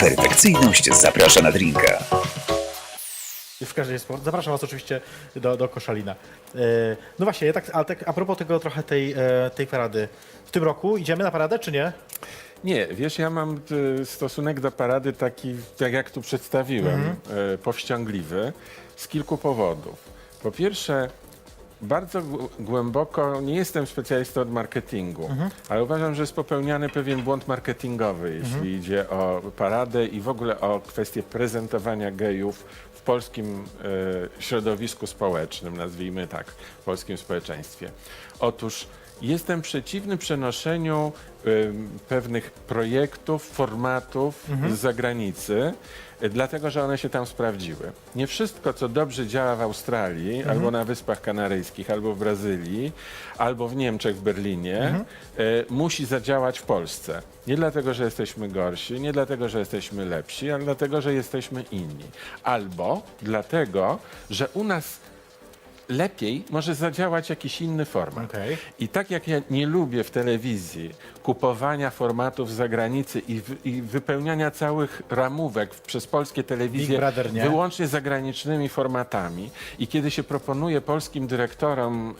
perfekcyjność zaprasza na drinka. w każdej sport. Zapraszam Was oczywiście do, do Koszalina. E, No właśnie, ja tak, ale tak a propos tego trochę tej, e, tej parady. W tym roku idziemy na paradę, czy nie? Nie, wiesz, ja mam y, stosunek do parady taki, tak jak tu przedstawiłem, y, powściągliwy, z kilku powodów. Po pierwsze, bardzo gł- głęboko, nie jestem specjalistą od marketingu, ale uważam, że jest popełniany pewien błąd marketingowy, jeśli idzie o paradę i w ogóle o kwestię prezentowania gejów w polskim y, środowisku społecznym, nazwijmy tak, w polskim społeczeństwie. Otóż Jestem przeciwny przenoszeniu ym, pewnych projektów, formatów z zagranicy, y, dlatego że one się tam sprawdziły. Nie wszystko, co dobrze działa w Australii, albo na Wyspach Kanaryjskich, albo w Brazylii, albo w Niemczech, w Berlinie, y, musi zadziałać w Polsce. Nie dlatego, że jesteśmy gorsi, nie dlatego, że jesteśmy lepsi, ale dlatego, że jesteśmy inni. Albo dlatego, że u nas lepiej może zadziałać jakiś inny format. Okej. I tak jak ja nie lubię w telewizji kupowania formatów z zagranicy i, wy, i wypełniania całych ramówek w- przez polskie telewizje Big Brother, nie? wyłącznie zagranicznymi formatami i kiedy się proponuje polskim dyrektorom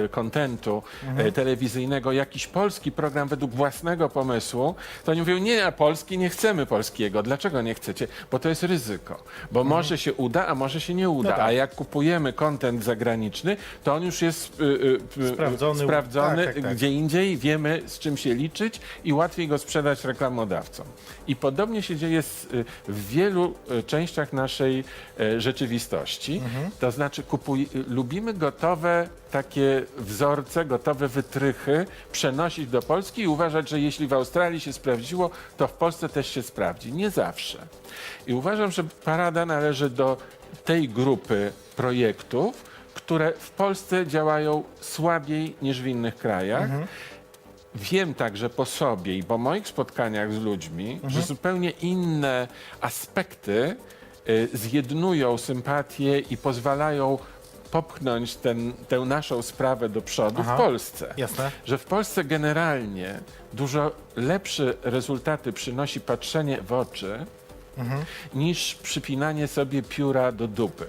e, e, kontentu Mhm. e, telewizyjnego jakiś polski program według własnego pomysłu, to oni mówią, nie, a polski nie chcemy polskiego. Dlaczego nie chcecie? Bo to jest ryzyko. Bo może się uda, a może się nie uda. Mhm. No tak. A jak kupujemy kontent zagraniczny, to on już jest y, y, y, Sprawdzony. sprawdzony Tak, tak, tak. gdzie indziej, wiemy z czym się liczyć i łatwiej go sprzedać reklamodawcom. I podobnie się dzieje w wielu częściach naszej rzeczywistości. Mhm. To znaczy kupuj, lubimy gotowe takie wzorce, gotowe wytrychy przenosić do Polski i uważać, że jeśli w Australii się sprawdziło, to w Polsce też się sprawdzi. Nie zawsze. I uważam, że parada należy do tej grupy projektów, które w Polsce działają słabiej niż w innych krajach. Wiem także po sobie i po moich spotkaniach z ludźmi, że zupełnie inne aspekty y, zjednują sympatię i pozwalają popchnąć ten, tę naszą sprawę do przodu Aha. w Polsce. Jasne. Że w Polsce generalnie dużo lepsze rezultaty przynosi patrzenie w oczy niż przypinanie sobie pióra do dupy.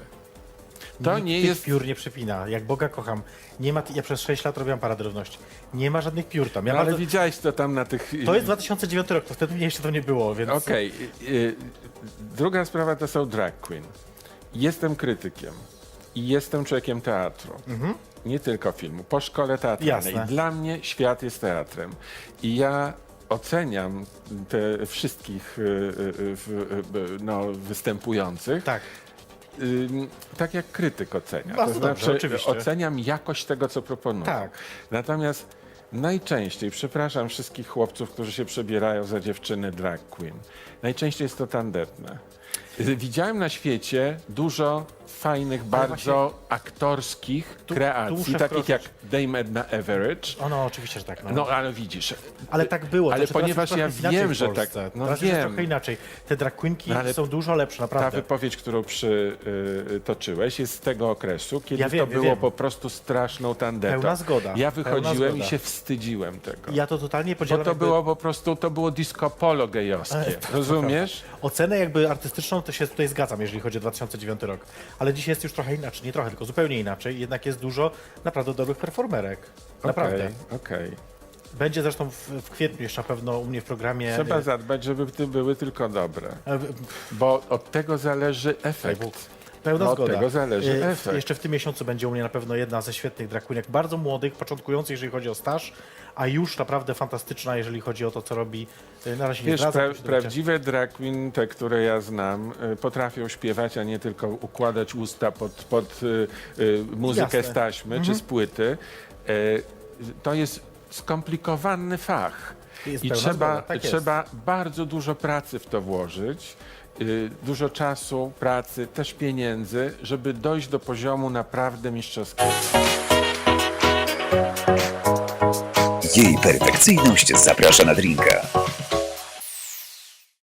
To Nikt nie jest piór nie przypina. Jak Boga kocham. Nie ma, ja przez 6 lat robiłam równości. Nie ma żadnych piór tam. Ja No, ale bardzo, widziałeś to tam na tych. to jest 2009 rok, to wtedy mnie jeszcze to nie było, więc... Okej. y, y, Druga sprawa to są drag queen. Jestem krytykiem i jestem człowiekiem teatru. Nie tylko filmu, po szkole teatralnej. Jasne. Dla mnie świat jest teatrem. I ja oceniam te wszystkich y, y, no, występujących Tak. Ym, tak jak krytyk ocenia. Bardzo to dobrze, znaczy oczywiście. oceniam jakość tego, co proponują. Tak. Natomiast najczęściej, przepraszam wszystkich chłopców, którzy się przebierają za dziewczyny drag queen, najczęściej jest to tandetne. Y, Widziałem na świecie dużo fajnych, bardzo aktorskich tu kreacji, muszę takich jak. Dame Edna Everage. Ono oczywiście, że tak. No. No ale widzisz, Ale tak było. Ale teraz ponieważ jest ja trochę inaczej wiem, w że Polsce. tak- no teraz jest wiem. trochę inaczej. Te drag queenki No ale są dużo lepsze, Ta naprawdę. wypowiedź, którą przytoczyłeś, jest z tego okresu, kiedy Ja wiem, to było wiem. po prostu straszną tandetą. Pełna zgoda, Ja pełna wychodziłem i zgoda. się wstydziłem tego. Ja to totalnie Bo podzielam. to jakby- było po prostu, to było disco polo gejowskie. Rozumiesz? Ocenę jakby artystyczną to się tutaj zgadzam, jeżeli chodzi o 2009 rok. Ale dzisiaj jest już trochę inaczej, nie trochę, tylko zupełnie inaczej. Jednak jest dużo naprawdę dobrych performerek. Naprawdę. Okej, okej. Będzie zresztą w, w kwietniu jeszcze na pewno u mnie w programie. Trzeba zadbać, żeby ty były tylko dobre. e, w- Bo od tego zależy efekt. Pełna No, od zgoda. tego zależy E, efekt. Jeszcze w tym miesiącu będzie u mnie na pewno jedna ze świetnych drag queenek, bardzo młodych, początkujących, jeżeli chodzi o staż, a już naprawdę fantastyczna, jeżeli chodzi o to, co robi. E, Na razie nie Wiesz, pra, bo się dowiecie. prawdziwe drag queen, te, które ja znam, y, potrafią śpiewać, a nie tylko układać usta pod, pod y, y, muzykę Jasne. z taśmy czy z płyty. Y, to jest skomplikowany fach. Jest I pełna trzeba, zgoda, tak jest. trzeba bardzo dużo pracy w to włożyć. Y, Dużo czasu, pracy, też pieniędzy, żeby dojść do poziomu naprawdę mistrzowskiego. Jej perfekcyjność zaprasza na drinka.